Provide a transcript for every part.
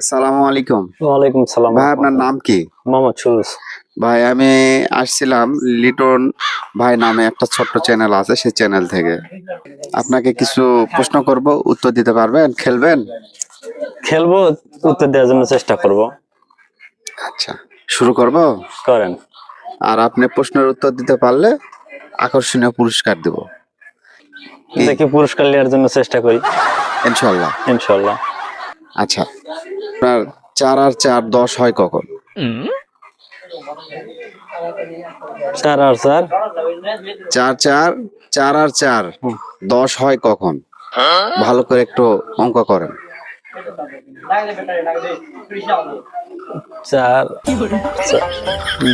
আসসালামু আলাইকুম। ওয়ালাইকুম সালাম ভাই আপনার নাম কি? মোহাম্মদ সুরুজ ভাই আমি আসছিলাম লিটন ভাই নামে একটা ছোট্ট চ্যানেল আছে সেই চ্যানেল থেকে। আপনাকে কিছু প্রশ্ন করব উত্তর দিতে পারবেন? খেলবেন? খেলব উত্তর দেওয়ার জন্য চেষ্টা করব। আচ্ছা শুরু করব? করেন। আর আপনি প্রশ্নের উত্তর দিতে পারলে আকর্ষণীয় পুরস্কার দেব। দেখি পুরস্কার নেওয়ার জন্য চেষ্টা করি? ইনশাল্লাহ। ইনশাল্লাহ। আচ্ছা আপনার চার আর চার দশ হয় কখন? চার আর চার? চার চার চার আর চার দশ হয় কখন? ভালো করে একটু অঙ্ক করেন। চার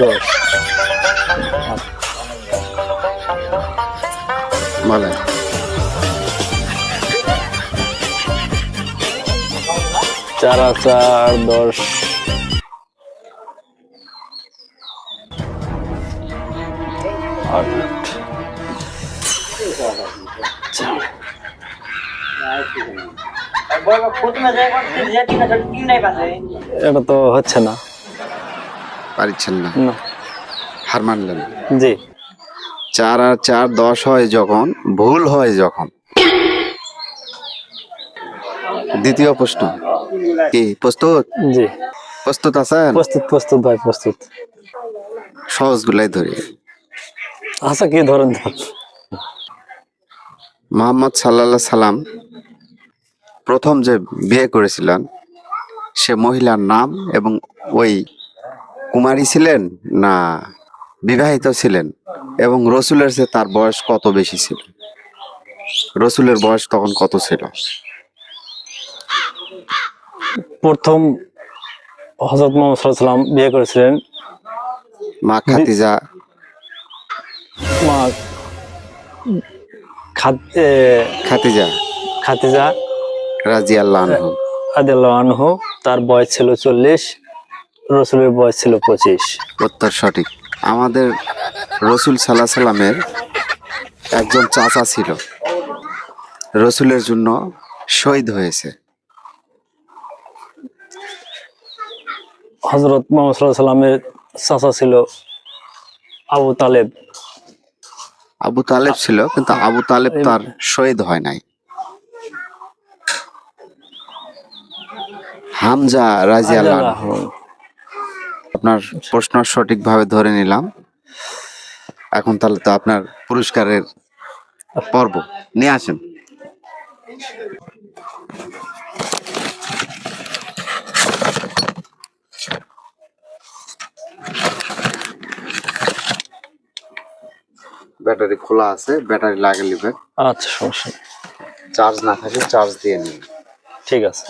দশ। বলেন। চার চার দশ। আট। এটা তো হচ্ছে না। পারছেন না। না। হার মানলেন। জি। চার আর চার দশ হয় যখন ভুল হয় যখন। দ্বিতীয় প্রশ্ন। কি প্রস্তুত? জি। প্রস্তুত আছেন? প্রস্তুত প্রস্তুত ভাই প্রস্তুত। সহজ গুলাই ধরি। আচ্ছা কি ধরেন? মোহাম্মদ সাল্লাল্লাহ সাল্লাম প্রথম যে বিয়ে করেছিলেন সে মহিলার নাম এবং ওই কুমারী ছিলেন না বিবাহিত ছিলেন? এবং রসুলের চেয়ে তার বয়স কত বেশি ছিল? রসুলের বয়স তখন কত ছিল? প্রথম হজরত মোহাম্মদ সাল্লাম বিয়ে করেছিলেন। মা খাতিজা মা খাতিজা খাতিজা রাজি আল্লাহ আদিল্লাহ আনহু। তার বয়স ছিল চল্লিশ রসুলের বয়স ছিল পঁচিশ। উত্তর সঠিক। আমাদের রসুল সাল্লাহ সাল্লামের একজন চাচা ছিল। রসুলের জন্য শহীদ হয়েছে। হজরত মোহাম্মদ সাল্লাল্লাহু সাল্লামের চাচা ছিল আবু তালেব। আবু তালেব ছিল কিন্তু আবু তালেব তার শহীদ হয় নাই। হামজা রাজি আপনার প্রশ্ন সঠিকভাবে ধরে নিলাম। এখন তাহলে তো আপনার পুরস্কারের পর্ব। নিয়ে আসেন। ব্যাটারি খোলা আছে ব্যাটারি লাগিয়ে নেবেন। আচ্ছা সমস্যা নেই। চার্জ না থাকে চার্জ দিয়ে নিন। ঠিক আছে।